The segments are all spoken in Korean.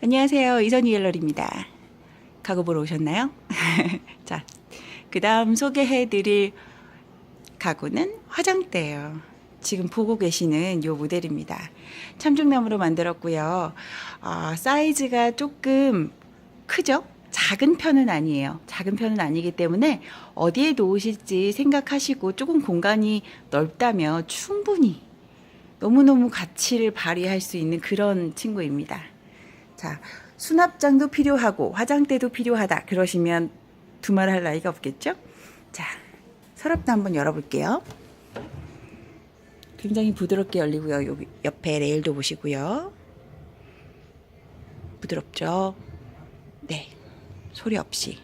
안녕하세요. 이선희 갤러리입니다. 가구 보러 오셨나요? 자, 그 다음 소개해 드릴 가구는 화장대예요. 지금 보고 계시는 이 모델입니다. 참중나무로 만들었고요. 아, 사이즈가 조금 크죠? 작은 편은 아니에요. 작은 편은 아니기 때문에 어디에 놓으실지 생각하시고 조금 공간이 넓다면 충분히 너무너무 가치를 발휘할 수 있는 그런 친구입니다. 자, 수납장도 필요하고 화장대도 필요하다. 그러시면 두말할 나위가 없겠죠? 자, 서랍도 한번 열어볼게요. 굉장히 부드럽게 열리고요. 여기 옆에 레일도 보시고요. 부드럽죠? 네. 소리 없이.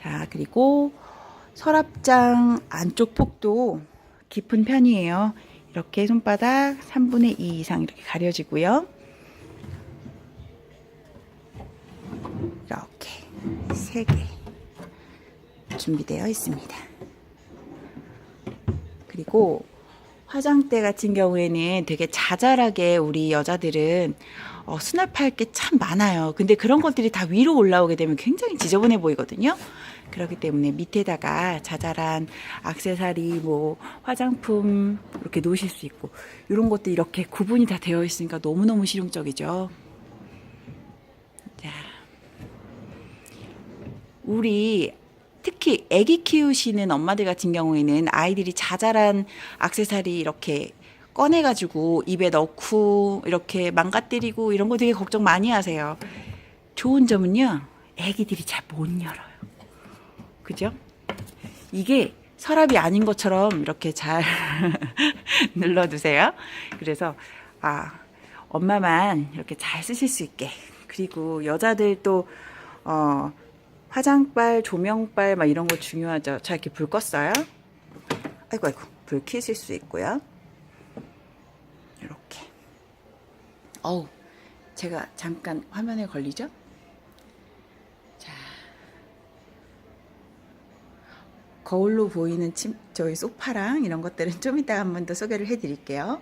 자, 그리고 서랍장 안쪽 폭도 깊은 편이에요. 이렇게 손바닥 3분의 2 이상 이렇게 가려지고요. 이렇게 세 개 준비되어 있습니다. 그리고 화장대 같은 경우에는 되게 자잘하게 우리 여자들은 어, 수납할 게 참 많아요. 근데 그런 것들이 다 위로 올라오게 되면 굉장히 지저분해 보이거든요. 그렇기 때문에 밑에다가 자잘한 악세사리, 뭐 화장품 이렇게 놓으실 수 있고 이런 것도 이렇게 구분이 다 되어 있으니까 너무너무 실용적이죠. 자, 우리 특히 아기 키우시는 엄마들 같은 경우에는 아이들이 자잘한 악세사리 이렇게 꺼내가지고 입에 넣고 이렇게 망가뜨리고 이런 거 되게 걱정 많이 하세요. 좋은 점은요, 아기들이 잘 못 열어요. 그죠? 이게 서랍이 아닌 것처럼 이렇게 잘 눌러두세요. 그래서, 아, 엄마만 이렇게 잘 쓰실 수 있게. 그리고 여자들 또, 어, 화장빨, 조명빨 막 이런 거 중요하죠. 자, 이렇게 불 껐어요. 아이고, 아이고. 불 켜실 수 있고요. 이렇게. 어우, 제가 잠깐 화면에 걸리죠? 자. 거울로 보이는 침, 저희 소파랑 이런 것들은 좀 이따 한 번 더 소개를 해 드릴게요.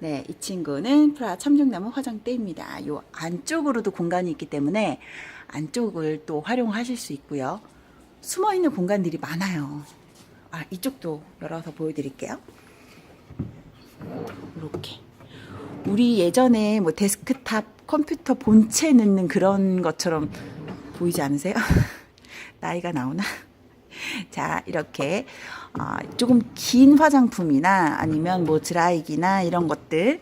네, 이 친구는 프라 참중나무 화장대입니다. 요 안쪽으로도 공간이 있기 때문에 안쪽을 또 활용하실 수 있고요. 숨어 있는 공간들이 많아요. 아, 이쪽도 열어서 보여드릴게요. 이렇게. 우리 예전에 뭐 데스크탑 컴퓨터 본체 넣는 그런 것처럼 보이지 않으세요? 나이가 나오나? 자, 이렇게 어, 조금 긴 화장품이나 아니면 뭐 드라이기나 이런 것들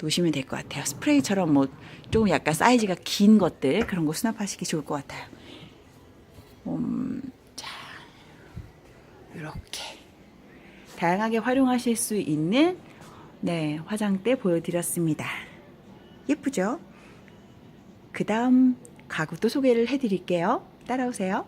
놓으시면 될 것 같아요. 스프레이처럼 뭐 조금 약간 사이즈가 긴 것들 그런 거 수납하시기 좋을 것 같아요. 음, 자, 이렇게 다양하게 활용하실 수 있는 네 화장대 보여드렸습니다. 예쁘죠? 그 다음 가구도 소개를 해드릴게요. 따라오세요.